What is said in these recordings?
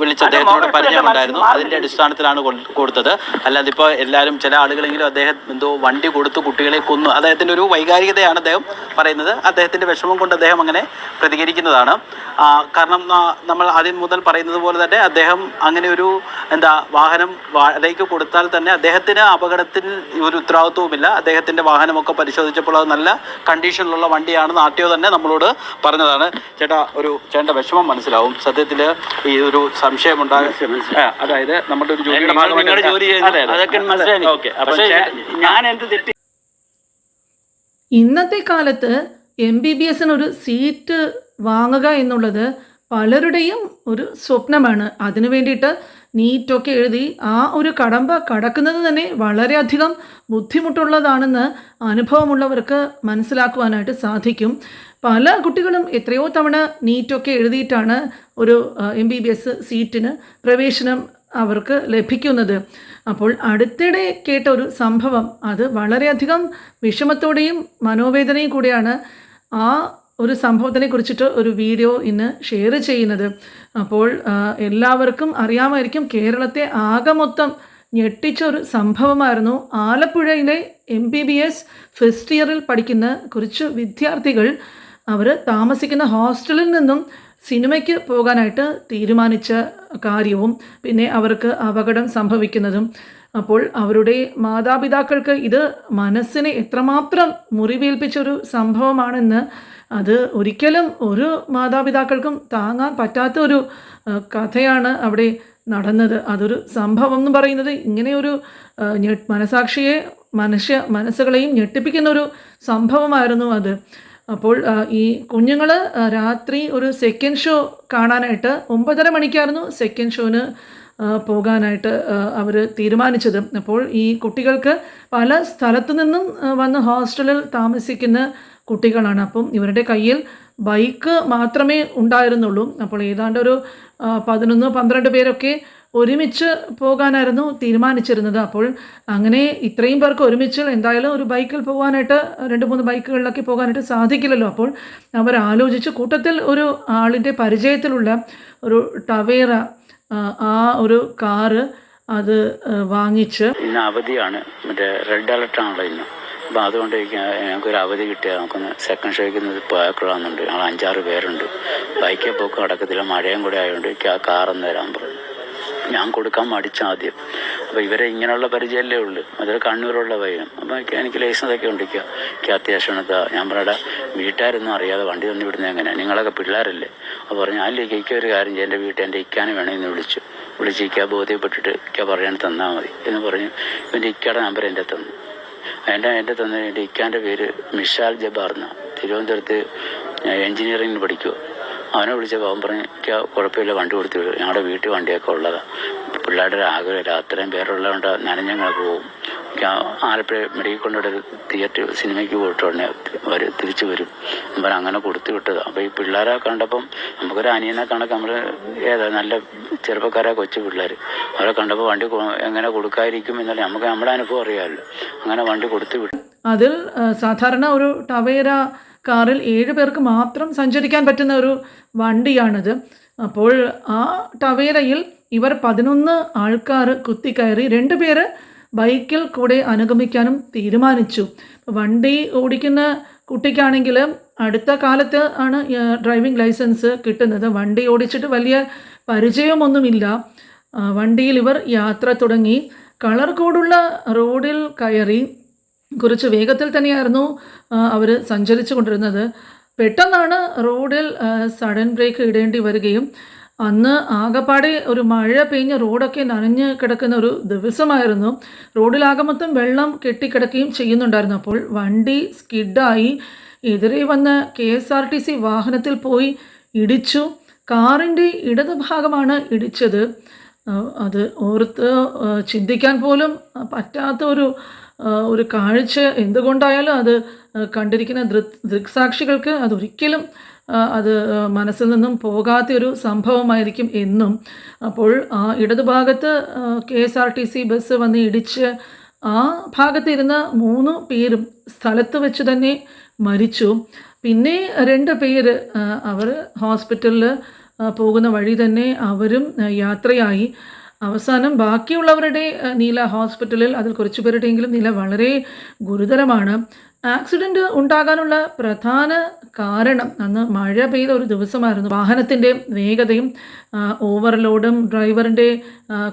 വിളിച്ച് അദ്ദേഹത്തിനോട് പരിചയമുണ്ടായിരുന്നു അതിന്റെ അടിസ്ഥാനത്തിലാണ് കൊടുത്തത്. അല്ലാതെ ഇപ്പോൾ എല്ലാവരും ചില ആളുകളെങ്കിലും അദ്ദേഹം എന്തോ വണ്ടി കൊടുത്തു കുട്ടികളെ കൊന്നു. അദ്ദേഹത്തിന്റെ ഒരു വൈകാരികതയാണ് അദ്ദേഹം പറയുന്നത്. അദ്ദേഹത്തിന്റെ വിഷമം കൊണ്ട് അദ്ദേഹം അങ്ങനെ പ്രതികരിക്കുന്നതാണ്. കാരണം നമ്മൾ ആദ്യം മുതൽ പറയുന്നത് പോലെ തന്നെ അദ്ദേഹം അങ്ങനെ ഒരു എന്താ വാഹനം വാടകയ്ക്ക് കൊടുത്താൽ തന്നെ അദ്ദേഹത്തിന് അപകടത്തിൽ ഒരു ഉത്തരവാദിത്വവുമില്ല. അദ്ദേഹത്തിന്റെ വാഹനമൊക്കെ പരിശോധിച്ചപ്പോൾ അത് നല്ല കണ്ടീഷനിലുള്ള വണ്ടിയാണെന്ന് ആർ ടി ഒ തന്നെ നമ്മളോട് പറഞ്ഞതാണ്. ചേട്ടാ ഒരു ചേട്ടന്റെ വിഷമം മനസ്സിലാവും. സത്യത്തിൽ ഈ ഒരു അതായത് നമ്മുടെ ഒരു ജോലിയുടെ ഭാഗമായിട്ട് ഞാൻ എന്ത് തെറ്റ് ഇന്നത്തെ കാലത്ത് എം ബി ബി എസിന് ഒരു സീറ്റ് വാങ്ങുക എന്നുള്ളത് പലരുടെയും ഒരു സ്വപ്നമാണ്. അതിനു വേണ്ടിയിട്ട് നീറ്റൊക്കെ എഴുതി ആ ഒരു കടമ്പ കടക്കുന്നത് തന്നെ വളരെയധികം ബുദ്ധിമുട്ടുള്ളതാണെന്ന് അനുഭവമുള്ളവർക്ക് മനസ്സിലാക്കുവാനായിട്ട് സാധിക്കും. പല കുട്ടികളും എത്രയോ തവണ നീറ്റൊക്കെ എഴുതിയിട്ടാണ് ഒരു എം ബി ബി എസ് സീറ്റിന് പ്രവേശനം അവർക്ക് ലഭിക്കുന്നത്. അപ്പോൾ അടുത്തിടെ കേട്ട ഒരു സംഭവം അത് വളരെയധികം വിഷമത്തോടെയും മനോവേദനയും കൂടിയാണ് ആ ഒരു സംഭവത്തിനെ കുറിച്ചിട്ട് ഒരു വീഡിയോ ഇന്ന് ഷെയർ ചെയ്യുന്നത്. അപ്പോൾ എല്ലാവർക്കും അറിയാമായിരിക്കും കേരളത്തെ ആകെ മൊത്തം ഞെട്ടിച്ച ഒരു സംഭവമായിരുന്നു. ആലപ്പുഴയിലെ M B B S first ഇയറിൽ പഠിക്കുന്ന കുറച്ച് വിദ്യാർത്ഥികൾ അവർ താമസിക്കുന്ന ഹോസ്റ്റലിൽ നിന്നും സിനിമയ്ക്ക് പോകാനായിട്ട് തീരുമാനിച്ച കാര്യവും പിന്നെ അവർക്ക് അപകടം സംഭവിക്കുന്നതും. അപ്പോൾ അവരുടെ മാതാപിതാക്കൾക്ക് ഇത് മനസ്സിനെ എത്രമാത്രം മുറിവേൽപ്പിച്ചൊരു സംഭവമാണെന്ന് അത് ഒരിക്കലും ഒരു മാതാപിതാക്കൾക്കും താങ്ങാൻ പറ്റാത്ത ഒരു കഥയാണ് അവിടെ നടന്നത്. അതൊരു സംഭവം എന്ന് പറയുന്നത് ഇങ്ങനെ ഒരു മനസാക്ഷിയെ മനുഷ്യ മനസ്സുകളെയും ഞെട്ടിപ്പിക്കുന്ന ഒരു സംഭവമായിരുന്നു അത്. അപ്പോൾ ഈ കുഞ്ഞുങ്ങൾ രാത്രി ഒരു സെക്കൻഡ് ഷോ കാണാനായിട്ട് ഒമ്പതര മണിക്കായിരുന്നു സെക്കൻഡ് ഷോന് പോകാനായിട്ട് അവർ തീരുമാനിച്ചത്. അപ്പോൾ ഈ കുട്ടികൾക്ക് പല സ്ഥലത്തു നിന്നും വന്ന് ഹോസ്റ്റലിൽ താമസിക്കുന്ന കുട്ടികളാണ്. അപ്പം ഇവരുടെ കയ്യിൽ ബൈക്ക് മാത്രമേ ഉണ്ടായിരുന്നുള്ളൂ. അപ്പോൾ ഏതാണ്ട് ഒരു പതിനൊന്ന് പന്ത്രണ്ട് പേരൊക്കെ ഒരുമിച്ച് പോകാനായിരുന്നു തീരുമാനിച്ചിരുന്നത്. അപ്പോൾ അങ്ങനെ ഇത്രയും പേർക്ക് ഒരുമിച്ച് എന്തായാലും ഒരു ബൈക്കിൽ പോകാനായിട്ട് രണ്ട് മൂന്ന് ബൈക്കുകളിലൊക്കെ പോകാനായിട്ട് സാധിക്കില്ലല്ലോ. അപ്പോൾ അവർ ആലോചിച്ച് കൂട്ടത്തിൽ ഒരു ആളിന്റെ പരിചയത്തിലുള്ള ഒരു ടവേറ ആ, ഒരു കാറ് അത് വാങ്ങിച്ച് ഇന്ന് അവധിയാണ്. മറ്റേ റെഡ് അലർട്ടാണല്ലോ ഇന്ന്. അപ്പം അതുകൊണ്ട് ഞങ്ങൾക്കൊരു അവധി കിട്ടിയാൽ നമുക്കൊന്ന് സെക്കൻഡ് ഷോയ്ക്ക് ഒന്ന് പോയാക്കൊള്ളാമെന്നുണ്ട് ഞങ്ങൾ അഞ്ചാറ് പേരുണ്ട്. ബൈക്കിൽ പോക്ക് നടക്കത്തില്ല. മഴയും കൂടെ ആയതുകൊണ്ട് ആ കാറൊന്ന് തരാൻ പറഞ്ഞു. ഞാൻ കൊടുക്കാൻ മടിച്ച ആദ്യം അപ്പോൾ ഇവരെ ഇങ്ങനെയുള്ള പരിചയമല്ലേ ഉള്ളൂ. അതൊരു കണ്ണൂരുള്ള പയ്യൻ അപ്പോൾ എനിക്ക് എനിക്ക് ലൈസൻസ് ഒക്കെ ഉണ്ട്. എനിക്ക് അത്യാവശ്യം ഇതാ ഞാൻ പറയടാ വീട്ടുകാരൊന്നും അറിയാതെ വണ്ടി തന്നു വിടുന്നത് എങ്ങനെ നിങ്ങളൊക്കെ പിള്ളേരല്ലേ? അപ്പോൾ പറഞ്ഞു അല്ല ഇക്ക ഒരു കാര്യം എന്റെ വീട്ടിൽ എന്റെ ഇക്കാനെ വേണമെന്ന് വിളിച്ചു. വിളിച്ച് ഇക്ക ബോധ്യപ്പെട്ടിട്ട് ഇക്ക പറയാൻ തന്നാൽ മതി. എന്ന് പറഞ്ഞു എന്റെ ഇക്കയുടെ നമ്പർ എന്റെ തന്നു. എന്റെ എന്റെ തന്നെ എന്റെ ഇക്കാന്റെ പേര് മിഷാൽ ജബാർന്ന തിരുവനന്തപുരത്ത് എൻജിനീയറിംഗിന് പഠിക്കുമോ അവനെ വിളിച്ചപ്പോൾ അവൻ പറഞ്ഞു എനിക്ക് കുഴപ്പമില്ല വണ്ടി കൊടുത്തു വിടും. ഞങ്ങളുടെ വീട്ടിൽ വണ്ടിയൊക്കെ ഉള്ളതാണ് പിള്ളേരുടെ ഒരു ആഗ്രഹമില്ല അത്രയും പേരുള്ളതുകൊണ്ട് നനഞ്ഞങ്ങൾ ഇക്ക ആലപ്പുഴ മെഡിക്കൽ കൊണ്ടുവിടെ തിയേറ്റർ സിനിമയ്ക്ക് പോയിട്ട് ഉടനെ അവർ തിരിച്ചു വരും. അപ്പം അങ്ങനെ കൊടുത്തു വിട്ടത്. അപ്പോൾ ഈ പിള്ളേരെ കണ്ടപ്പം നമുക്കൊരു അനിയനെ കണക്ക് നമ്മൾ ഏതാ നല്ല ചെറുപ്പക്കാരെ കൊച്ചു പിള്ളേർ അവരെ കണ്ടപ്പോൾ വണ്ടി എങ്ങനെ കൊടുക്കാതിരിക്കും എന്നല്ല നമുക്ക് നമ്മുടെ അനുഭവം അറിയാമല്ലോ. അങ്ങനെ വണ്ടി കൊടുത്തു വിട്ടു. അതിൽ സാധാരണ ഒരു ടവേര കാറിൽ ഏഴ് പേർക്ക് മാത്രം സഞ്ചരിക്കാൻ പറ്റുന്ന ഒരു വണ്ടിയാണിത്. അപ്പോൾ ആ ടവേരയിൽ ഇവർ പതിനൊന്ന് ആൾക്കാർ കുത്തിക്കയറി രണ്ട് പേര് ബൈക്കിൽ കൂടെ അനുഗമിക്കാനും തീരുമാനിച്ചു. വണ്ടി ഓടിക്കുന്ന കുട്ടിക്കാണെങ്കിൽ അടുത്ത കാലത്ത് ആണ് ഡ്രൈവിംഗ് ലൈസൻസ് കിട്ടുന്നത്. വണ്ടി ഓടിച്ചിട്ട് വലിയ പരിചയമൊന്നുമില്ല. വണ്ടിയിൽ ഇവർ യാത്ര തുടങ്ങി. കളർ കോഡുള്ള റോഡിൽ കയറി കുറച്ച് വേഗത്തിൽ തന്നെയായിരുന്നു അവർ സഞ്ചരിച്ചു കൊണ്ടിരുന്നത്. പെട്ടെന്നാണ് റോഡിൽ സഡൻ ബ്രേക്ക് ഇടേണ്ടി വരികയും അന്ന് ആകപ്പാടെ ഒരു മഴ പെയ്ഞ്ഞ് റോഡൊക്കെ നനഞ്ഞ് കിടക്കുന്ന ഒരു ദിവസമായിരുന്നു. റോഡിലാകെ മൊത്തം വെള്ളം കെട്ടിക്കിടക്കുകയും ചെയ്യുന്നുണ്ടായിരുന്നു. അപ്പോൾ വണ്ടി സ്കിഡായി എതിരെ വന്ന K S R T C വാഹനത്തിൽ പോയി ഇടിച്ചു. കാറിന്റെ ഇടതുഭാഗമാണ് ഇടിച്ചത്. അത് ഓർത്ത് ചിന്തിക്കാൻ പോലും പറ്റാത്ത ഒരു ഒരു കാഴ്ച എന്തുകൊണ്ടായാലും അത് കണ്ടിരിക്കുന്ന ദൃ ദൃക്സാക്ഷികൾക്ക് അതൊരിക്കലും അത് മനസ്സിൽ നിന്നും പോകാത്ത ഒരു സംഭവമായിരിക്കും എന്നും. അപ്പോൾ ആ ഇടതുഭാഗത്ത് K S R T C bus വന്ന് ഇടിച്ച് ആ ഭാഗത്തിരുന്ന മൂന്ന് പേരും സ്ഥലത്ത് വെച്ച് തന്നെ മരിച്ചു. പിന്നെ രണ്ട് പേര് അവർ ഹോസ്പിറ്റലിൽ പോകുന്ന വഴി തന്നെ അവരും യാത്രയായി. അവസാനം ബാക്കിയുള്ളവരുടെ നീല ഹോസ്പിറ്റലിൽ അതിൽ കുറച്ച് പേരുടെയെങ്കിലും നില വളരെ ഗുരുതരമാണ്. ആക്സിഡന്റ് ഉണ്ടാകാനുള്ള പ്രധാന കാരണം അന്ന് മഴ പെയ്ത ഒരു ദിവസമായിരുന്നു. വാഹനത്തിന്റെ വേഗതയും ഓവർലോഡും ഡ്രൈവറിന്റെ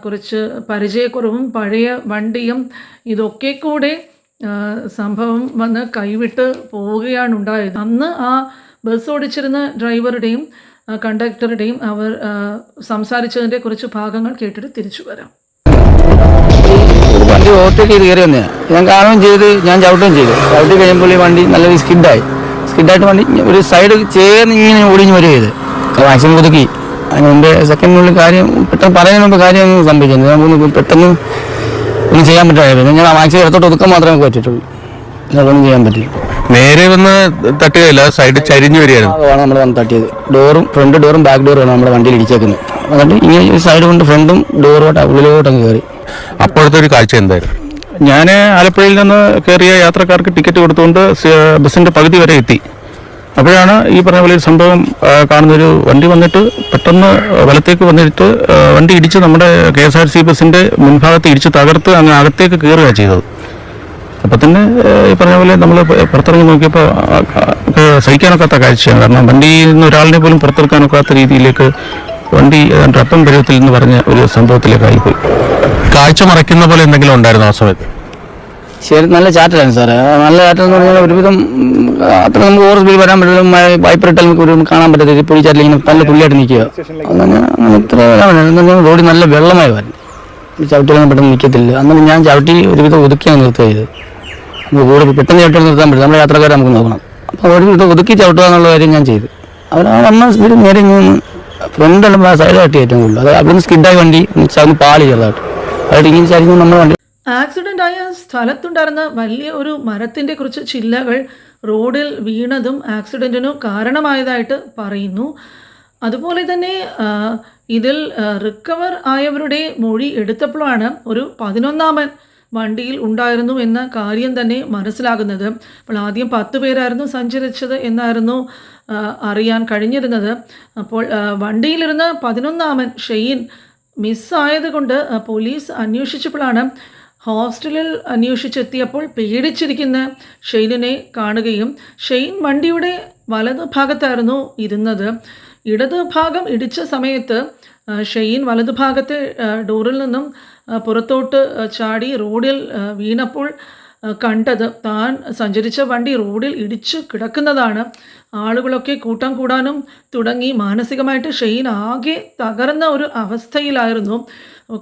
കുറച്ച് പരിചയക്കുറവും പഴയ വണ്ടിയും ഇതൊക്കെ കൂടെ സംഭവം വന്ന് കൈവിട്ട് പോവുകയാണ് ഉണ്ടായത് അന്ന് ആ ബസ് ഓടിച്ചിരുന്ന ഡ്രൈവറുടെയും കണ്ടക്ടറുടെയും അവർ സംസാരിച്ചതിന്റെ കുറച്ച് ഭാഗങ്ങൾ കേട്ടിട്ട് തിരിച്ചു വരാം. വണ്ടി ഓവർടേക്ക് ചെയ്ത് കയറി വന്നതാണ് ഞാൻ കാണുകയും ചെയ്ത് ഞാൻ ചവിട്ടുകയും ചെയ്തു. ചവിട്ടി കഴിയുമ്പോൾ ഈ വണ്ടി നല്ലൊരു സ്കിഡായി. സ്കിഡായിട്ട് വണ്ടി ഒരു സൈഡ് ചേർന്ന് ഇങ്ങനെ ഓടിഞ്ഞ് വരിക ചെയ്ത് മാക്സിമം ഒതുക്കി. അതിന് മുമ്പ് സെക്കൻഡിനുള്ളിൽ കാര്യം പെട്ടെന്ന് പറയുന്ന മുമ്പ് കാര്യം ഒന്നും സംഭവിച്ചു നമുക്ക് പെട്ടെന്ന് ഒന്നും ചെയ്യാൻ പറ്റാതെ ഞാൻ മാക്സിമം ഇടത്തോട്ട് ഒതുക്കാൻ മാത്രമേ പറ്റിയിട്ടുള്ളൂ അതൊന്നും ചെയ്യാൻ പറ്റില്ല. നേരെ വന്ന് തട്ടുകയില്ല സൈഡ് ചരിഞ്ഞു വരികയായിരുന്നു. ഭാഗമാണ് നമ്മൾ വന്ന് തട്ടിയത്. ഡോറും ഫ്രണ്ട് ഡോറും ബാക്ക് ഡോറുമാണ് നമ്മുടെ വണ്ടിയിൽ ഇടിച്ചേക്കുന്നത്. അതുകൊണ്ട് ഇങ്ങനെ ഈ സൈഡ് കൊണ്ട് ഫ്രണ്ടും ഡോറോട്ട് ഉള്ളിലോട്ട് അങ്ങ് കയറി അപ്പോഴത്തെ ഒരു കാഴ്ച എന്തായിരുന്നു? ഞാൻ ആലപ്പുഴയിൽ നിന്ന് കയറിയ യാത്രക്കാർക്ക് ടിക്കറ്റ് കൊടുത്തുകൊണ്ട് ബസ്സിന്റെ പകുതി വരെ എത്തി. അപ്പോഴാണ് ഈ പറഞ്ഞ പോലെ ഒരു സംഭവം കാണുന്ന കാണുന്നൊരു വണ്ടി വന്നിട്ട് പെട്ടെന്ന് വലത്തേക്ക് വന്നിട്ട് വണ്ടി ഇടിച്ച് നമ്മുടെ കെ എസ് ആർ സി ബസ്സിന്റെ മുൻഭാഗത്ത് ഇടിച്ച് തകർത്ത് അങ്ങ് അകത്തേക്ക് കയറുകയാണ് ചെയ്തത്. അപ്പം തന്നെ ഈ പറഞ്ഞ പോലെ നമ്മൾ പുറത്തിറങ്ങി നോക്കിയപ്പോൾ സഹിക്കാനൊക്കാത്ത കാഴ്ചയാണ്. കാരണം വണ്ടിയിൽ നിന്ന് ഒരാളിനെ പോലും പുറത്തെടുക്കാനൊക്കാത്ത രീതിയിലേക്ക് വണ്ടി അപ്പം പരുവത്തിൽ എന്ന് പറഞ്ഞ ഒരു സംഭവത്തിലേക്കായി പോയി കാഴ്ച മറയ്ക്കുന്ന പോലെ എന്തെങ്കിലും ഉണ്ടായിരുന്നു ആ സമയത്ത്? ശരി നല്ല ചാറ്റലാണ് സാറേ. നല്ല ചാറ്റൽ എന്ന് പറഞ്ഞാൽ ഒരുവിധം അത്ര നമുക്ക് ഓവർ സ്പീഡ് വരാൻ പറ്റില്ല വൈപ്പറിട്ടാൽ നമുക്ക് ഒരു കാണാൻ പറ്റത്തില്ല. പൊടി ചാറ്റിൽ ഇങ്ങനെ നല്ല പുള്ളിയായിട്ട് നിൽക്കുക. അങ്ങനെ അങ്ങനെ ഇത്ര വരാൻ റോഡിൽ നല്ല വെള്ളമായി വരും ചവിട്ടിലൊന്നും പെട്ടെന്ന് നിൽക്കത്തില്ല. അങ്ങനെ ഞാൻ ചവിട്ടി ഒരുവിധം ഒതുക്കിയാണ് നിർത്തുക ചെയ്തത് നമുക്ക് കൂടെ പെട്ടെന്ന് ചവിട്ടി നിർത്താൻ പറ്റും നമ്മുടെ യാത്രക്കാരെ നമുക്ക് നോക്കണം. അപ്പോൾ അവിടെ നിന്ന് ഒതുക്കി ചവിട്ടുക എന്നുള്ള കാര്യം ഞാൻ ചെയ്തു. അവർ ആ സ്പീഡ് നേരെ ഇങ്ങനെ ഫ്രണ്ട് അല്ല സൈഡായിട്ട് ഏറ്റവും കൂടുതൽ. അത് നിന്ന് സ്കിഡായി വണ്ടി ചവിന്ന് പാളി ചെറുതായിട്ട്. അതായിട്ട് ഇങ്ങനെ ചരിഞ്ഞ് നമ്മുടെ വണ്ടി ആക്സിഡന്റ് ആയ സ്ഥലത്തുണ്ടായിരുന്ന വലിയ ഒരു മരത്തിന്റെ കുറച്ച് ചില്ലകൾ റോഡിൽ വീണതും ആക്സിഡന്റിനു കാരണമായതായിട്ട് പറയുന്നു. അതുപോലെ തന്നെ ഇതിൽ റിക്കവർ ആയവരുടെ മൊഴി എടുത്തപ്പോഴാണ് ഒരു പതിനൊന്നാമൻ വണ്ടിയിൽ ഉണ്ടായിരുന്നു എന്ന കാര്യം തന്നെ മനസ്സിലാകുന്നത്. അപ്പോൾ ആദ്യം പത്ത് പേരായിരുന്നു സഞ്ചരിച്ചത് എന്നായിരുന്നു അറിയാൻ കഴിഞ്ഞിരുന്നത്. അപ്പോൾ വണ്ടിയിലിരുന്ന് പതിനൊന്നാമൻ ഷെയ്ൻ മിസ്സായത് കൊണ്ട് പോലീസ് അന്വേഷിച്ചപ്പോഴാണ് ഹോസ്റ്റലിൽ അന്വേഷിച്ചെത്തിയപ്പോൾ പേടിച്ചിരിക്കുന്ന ഷെയ്നിനെ കാണുകയും ഷെയ്ൻ വണ്ടിയുടെ വലതു ഭാഗത്തായിരുന്നു ഇരുന്നത്. ഇടതുഭാഗം ഇടിച്ച സമയത്ത് ഷെയ്ൻ വലതുഭാഗത്തെ ഡോറിൽ നിന്നും പുറത്തോട്ട് ചാടി റോഡിൽ വീണപ്പോൾ കണ്ടത്. താൻ സഞ്ചരിച്ച വണ്ടി റോഡിൽ ഇടിച്ചു കിടക്കുന്നതാണ്. ആളുകളൊക്കെ കൂട്ടം കൂടാനും തുടങ്ങി. മാനസികമായിട്ട് ഷെയ്ൻ ആകെ തകർന്ന ഒരു അവസ്ഥയിലായിരുന്നു.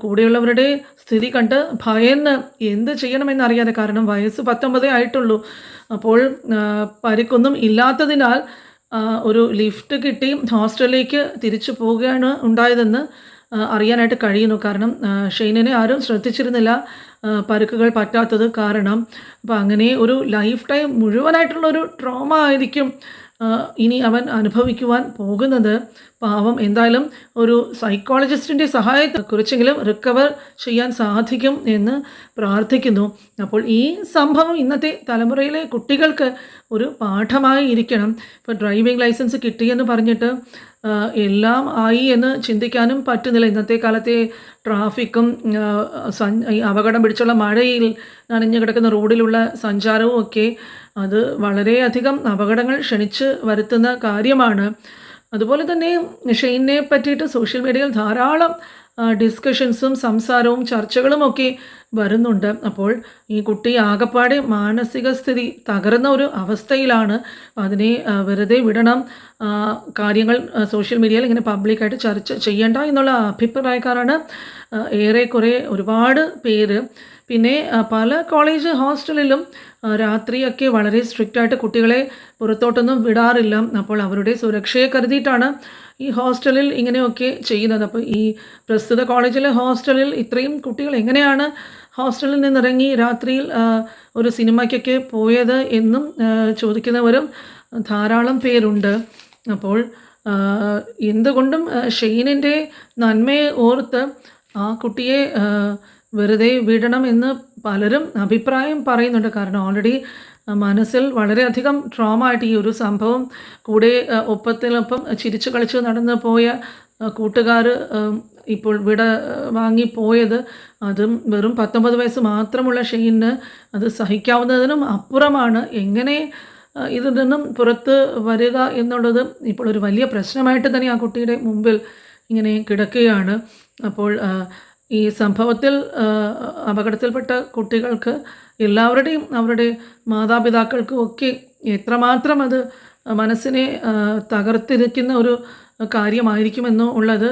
കൂടെയുള്ളവരുടെ സ്ഥിതി കണ്ട് ഭയന്ന് എന്ത് ചെയ്യണമെന്നറിയാതെ കാരണം വയസ്സ് പത്തൊമ്പതേ ആയിട്ടുള്ളൂ. അപ്പോൾ പരിക്കൊന്നും ഇല്ലാത്തതിനാൽ ഒരു ലിഫ്റ്റ് കിട്ടി ഹോസ്റ്റലിലേക്ക് തിരിച്ചു പോവുകയാണ് ഉണ്ടായതെന്ന് അറിയാനായിട്ട് കഴിയുന്നു. കാരണം ഷെയ്നിനെ ആരും ശ്രദ്ധിച്ചിരുന്നില്ല പരുക്കുകൾ പറ്റാത്തത് കാരണം. അപ്പോൾ അങ്ങനെ ഒരു ലൈഫ് ടൈം മുഴുവനായിട്ടുള്ള ഒരു ട്രോമ ആയിരിക്കും ഇനി അവൻ അനുഭവിക്കുവാൻ പോകുന്നത് പാവം. എന്തായാലും ഒരു സൈക്കോളജിസ്റ്റിന്റെ സഹായത്തെ കുറിച്ചെങ്കിലും റിക്കവർ ചെയ്യാൻ സാധിക്കും എന്ന് പ്രാർത്ഥിക്കുന്നു. അപ്പോൾ ഈ സംഭവം ഇന്നത്തെ തലമുറയിലെ കുട്ടികൾക്ക് ഒരു പാഠമായി ഇരിക്കണം ഇപ്പോൾ ഡ്രൈവിംഗ് ലൈസൻസ് കിട്ടിയെന്ന് പറഞ്ഞിട്ട് എല്ലാം ആയി എന്ന് ചിന്തിക്കാനും പറ്റുന്നില്ല. ഇന്നത്തെ കാലത്തെ ട്രാഫിക്കും അപകടം പിടിച്ചുള്ള മഴയിൽ നനഞ്ഞു കിടക്കുന്ന റോഡിലുള്ള സഞ്ചാരവും ഒക്കെ അത് വളരെയധികം അപകടങ്ങൾ ക്ഷണിച്ച് വരുത്തുന്ന കാര്യമാണ്. അതുപോലെ തന്നെ ഷെയ്നെ പറ്റിയിട്ട് സോഷ്യൽ മീഡിയയിൽ ധാരാളം ഡിസ്കഷൻസും സംസാരവും ചർച്ചകളുമൊക്കെ വരുന്നുണ്ട്. അപ്പോൾ ഈ കുട്ടി ആകപ്പാടെ മാനസിക സ്ഥിതി തകർന്ന ഒരു അവസ്ഥയിലാണ്. അതിനെ വെറുതെ വിടണം. കാര്യങ്ങൾ സോഷ്യൽ മീഡിയയിൽ ഇങ്ങനെ പബ്ലിക്കായിട്ട് ചർച്ച ചെയ്യേണ്ട എന്നുള്ള അഭിപ്രായക്കാരാണ് ഏറെക്കുറെ ഒരുപാട് പേര്. പിന്നെ പല കോളേജ് ഹോസ്റ്റലിലും രാത്രിയൊക്കെ വളരെ സ്ട്രിക്റ്റായിട്ട് കുട്ടികളെ പുറത്തോട്ടൊന്നും വിടാറില്ല. അപ്പോൾ അവരുടെ സുരക്ഷയെ കരുതിയിട്ടാണ് ഈ ഹോസ്റ്റലിൽ ഇങ്ങനെയൊക്കെ ചെയ്യുന്നത്. അപ്പോൾ ഈ പ്രസ്തുത കോളേജിലെ ഹോസ്റ്റലിൽ ഇത്രയും കുട്ടികൾ എങ്ങനെയാണ് ഹോസ്റ്റലിൽ നിന്നിറങ്ങി രാത്രിയിൽ ഒരു സിനിമയ്ക്കൊക്കെ പോയത് എന്നും ചോദിക്കുന്നവരും ധാരാളം പേരുണ്ട്. അപ്പോൾ എന്തുകൊണ്ടും ഷെയ്നിന്റെ നന്മയെ ഓർത്ത് ആ കുട്ടിയെ വെറുതെ വിടണം എന്ന് പലരും അഭിപ്രായം പറയുന്നുണ്ട്. കാരണം ഓൾറെഡി മനസ്സിൽ വളരെയധികം ട്രോമ ആയിട്ട് ഈ ഒരു സംഭവം കൂടെ ഒപ്പത്തിനൊപ്പം ചിരിച്ചു കളിച്ച് നടന്നു പോയ കൂട്ടുകാർ ഇപ്പോൾ വിട വാങ്ങി വാങ്ങിപ്പോയത് അതും വെറും പത്തൊമ്പത് വയസ്സ് മാത്രമുള്ള ഷെയ്ന് അത് സഹിക്കാവുന്നതിനും അപ്പുറമാണ്. എങ്ങനെ ഇതിൽ നിന്നും പുറത്ത് വരിക എന്നുള്ളത് ഇപ്പോൾ ഒരു വലിയ പ്രശ്നമായിട്ട് തന്നെ ആ കുട്ടിയുടെ മുമ്പിൽ ഇങ്ങനെ കിടക്കുകയാണ്. അപ്പോൾ ഈ സംഭവത്തിൽ അപകടത്തിൽപ്പെട്ട കുട്ടികൾക്ക് എല്ലാവരുടെയും അവരുടെ മാതാപിതാക്കൾക്കും ഒക്കെ എത്രമാത്രം അത് മനസ്സിനെ തകർത്തിരിക്കുന്ന ഒരു കാര്യമായിരിക്കുമെന്നോ ഉള്ളത്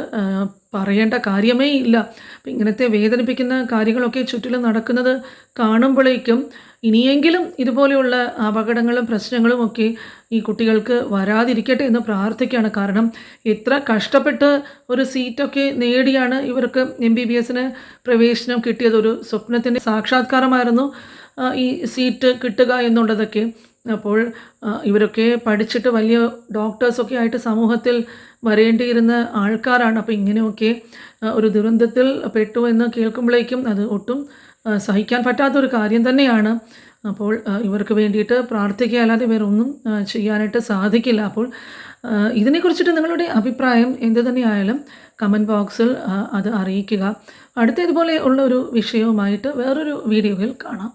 പറയേണ്ട കാര്യമേ ഇല്ല. ഇങ്ങനത്തെ വേദനിപ്പിക്കുന്ന കാര്യങ്ങളൊക്കെ ചുറ്റിലും നടക്കുന്നത് കാണുമ്പോഴേക്കും ഇനിയെങ്കിലും ഇതുപോലെയുള്ള അപകടങ്ങളും പ്രശ്നങ്ങളും ഒക്കെ ഈ കുട്ടികൾക്ക് വരാതിരിക്കട്ടെ എന്ന് പ്രാർത്ഥിക്കുകയാണ്. കാരണം എത്ര കഷ്ടപ്പെട്ട് ഒരു സീറ്റൊക്കെ നേടിയാണ് ഇവർക്ക് എം ബി ബി എസിന് പ്രവേശനം കിട്ടിയത്. ഒരു സ്വപ്നത്തിന്റെ സാക്ഷാത്കാരമായിരുന്നു ഈ സീറ്റ് കിട്ടുക എന്നുള്ളതൊക്കെ. അപ്പോൾ ഇവരൊക്കെ പഠിച്ചിട്ട് വലിയ ഡോക്ടേഴ്സൊക്കെ ആയിട്ട് സമൂഹത്തിൽ വരേണ്ടിയിരുന്ന ആൾക്കാരാണ്. അപ്പോൾ ഇങ്ങനെയൊക്കെ ഒരു ദുരന്തത്തിൽ പെട്ടു എന്ന് കേൾക്കുമ്പോഴേക്കും അത് ഒട്ടും സഹിക്കാൻ പറ്റാത്തൊരു കാര്യം തന്നെയാണ്. അപ്പോൾ ഇവർക്ക് വേണ്ടിയിട്ട് പ്രാർത്ഥിക്കുക അല്ലാതെ വേറെ ഒന്നും ആ, ചെയ്യാനായിട്ട് സാധിക്കില്ല. അപ്പോൾ ഇതിനെക്കുറിച്ചിട്ട് നിങ്ങളുടെ അഭിപ്രായം എന്ത് തന്നെയായാലും കമന്റ് ബോക്സിൽ അത് അറിയിക്കുക. അടുത്ത ഇതുപോലെ ഉള്ള ഒരു വിഷയവുമായിട്ട് വേറൊരു വീഡിയോയിൽ കാണാം.